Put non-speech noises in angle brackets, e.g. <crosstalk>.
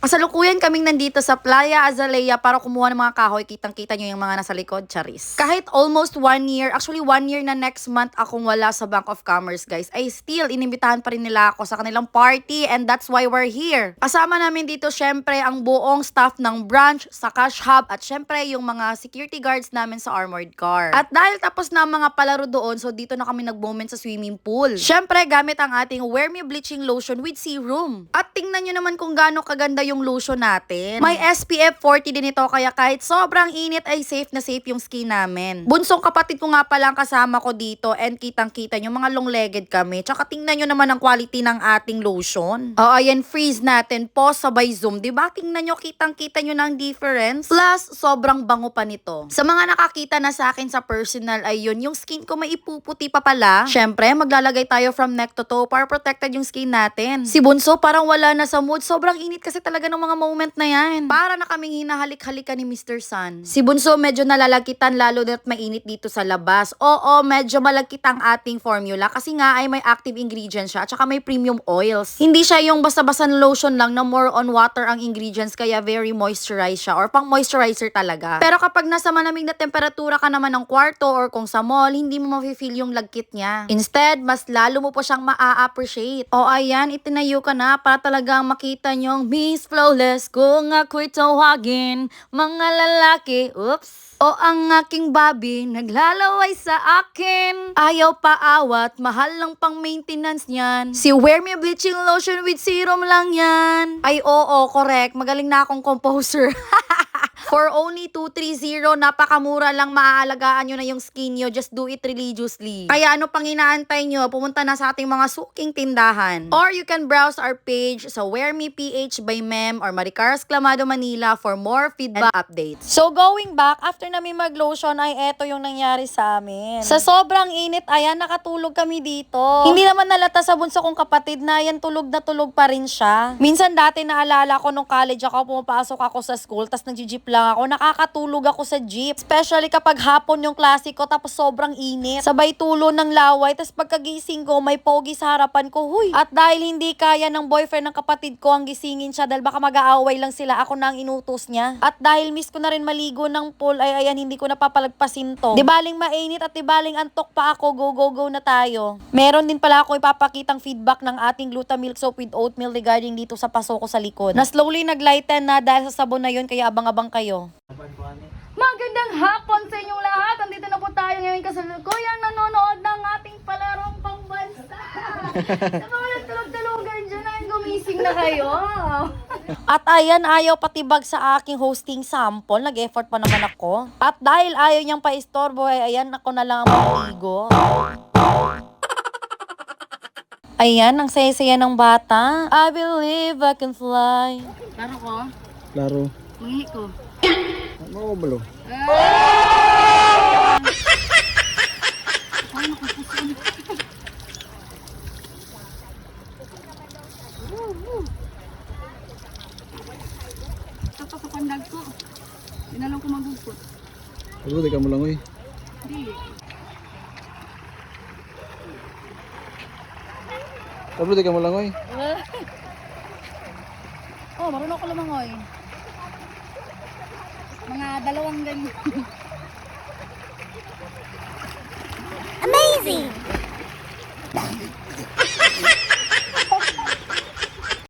Kasalukuyan kaming nandito sa Playa Azalea para kumuha ng mga kahoy. Kitang-kita nyo yung mga nasa likod, charis. Kahit almost one year, actually one year na next month akong wala sa Bank of Commerce, guys, ay still, inimbitahan pa rin nila ako sa kanilang party and that's why we're here. Kasama namin dito, syempre, ang buong staff ng branch sa cash hub at syempre, yung mga security guards namin sa armored car. At dahil tapos na ang mga palaro doon, so dito na kami nag-moment sa swimming pool. Syempre, gamit ang ating Wear Me Bleaching Lotion with Serum. At tingnan nyo naman kung gaano kaganda yung lotion natin. May SPF 40 din ito, kaya kahit sobrang init ay safe na safe yung skin namin. Bunsong kapatid ko nga pala ang kasama ko dito and kitang-kita nyo, mga long-legged kami. Tsaka tingnan nyo naman ang quality ng ating lotion. Oo, ayan, freeze natin. Pause sabay zoom. Diba? Tingnan nyo, kitang-kita nyo ng difference. Plus, sobrang bango pa nito. Sa mga nakakita na sa akin sa personal, ay yun, yung skin ko may ipuputi pa pala. Syempre, maglalagay tayo from neck to toe para protected yung skin natin. Si Bunso parang wala na sa mood. Sobrang init kasi talaga ng mga moment na yan. Para na kaming hinahalik-halikan ni Mr. Sun. Si Bunso medyo nalalagkitan lalo na't mainit dito sa labas. Oo, medyo malagkit ang ating formula kasi nga ay may active ingredients siya at saka may premium oils. Hindi siya yung basta-basta lotion lang na more on water ang ingredients kaya very moisturized siya or pang moisturizer talaga. Pero kapag nasa malamig na temperatura ka naman ng kwarto or kung sa mall, hindi mo mafe-feel yung lagkit niya. Instead, mas lalo mo po siyang maa-appreciate. O ayan, itinayo ka na para talagang makita nyong Miss Flawless kung ako'y tawagin mga lalaki. Oops. O ang aking Bobby naglalaway sa akin. Ayaw pa awat, mahal lang pang maintenance niyan. Si Wear Me Bleaching Lotion with Serum lang yan. Ay oo, correct. Magaling na akong composer. <laughs> For only 230, napakamura lang maaalagaan nyo na yung skin nyo. Just do it religiously. Kaya ano pang inaantay nyo, pumunta na sa ating mga suking tindahan. Or you can browse our page sa Wear Me PH by Mem or Maricar Esclamado Manila for more feedback updates. So going back, after namin mag-lotion ay eto yung nangyari sa amin. Sa sobrang init, ayan, nakatulog kami dito. Hindi naman nalata sa bunso kong kapatid na yan tulog na tulog pa rin siya. Minsan dati naalala ko nung college ako, pumapasok ako sa school, tas nag-jeep lang ako, nakakatulog ako sa jeep. Especially kapag hapon yung klase ko, tapos sobrang init. Sabay tulo ng laway, tas pagkagising ko, may pogi sa harapan ko, huy. At dahil hindi kaya ng boyfriend ng kapatid ko ang gisingin siya, dahil baka mag-aaway lang sila, ako na ang inutos niya. At dahil miss ko na rin maligo ng pool, ay ayan, hindi ko napapalagpasin to. Di baling mainit at di antok pa ako, go, go, go na tayo. Meron din pala ako ipapakitang feedback ng ating Glutamilk soap with oatmeal regarding dito sa paso ko sa likod. Na slowly naglighten na dahil sa sabon na yun, kaya abang-abang kayo. Magandang hapon sa inyong lahat. Andito na po tayo ngayon kasalukuyang nanonood ng ating palarong pangbansa. <laughs> sa mga nagtulog-tulugan dyan ay gumising na kayo. <laughs> At ayan, ayaw patibag sa aking hosting sample. Nag-effort pa naman ako. At dahil ayaw niyang pa-istorbo, ay ayan, ako na lang ang maligo. Ayan, ang saya-saya ng bata. I believe I can fly. Laro ko? Laro. Mangihi ko. Ano ko balo? Ito sa pandag ko. Dinalaw ko magugpot. Ano di ka mo lang oy. Hindi. Ano di ka mo lang oy. Oh, marunong ako lumangoy. Mga dalawang ganyan. Amazing!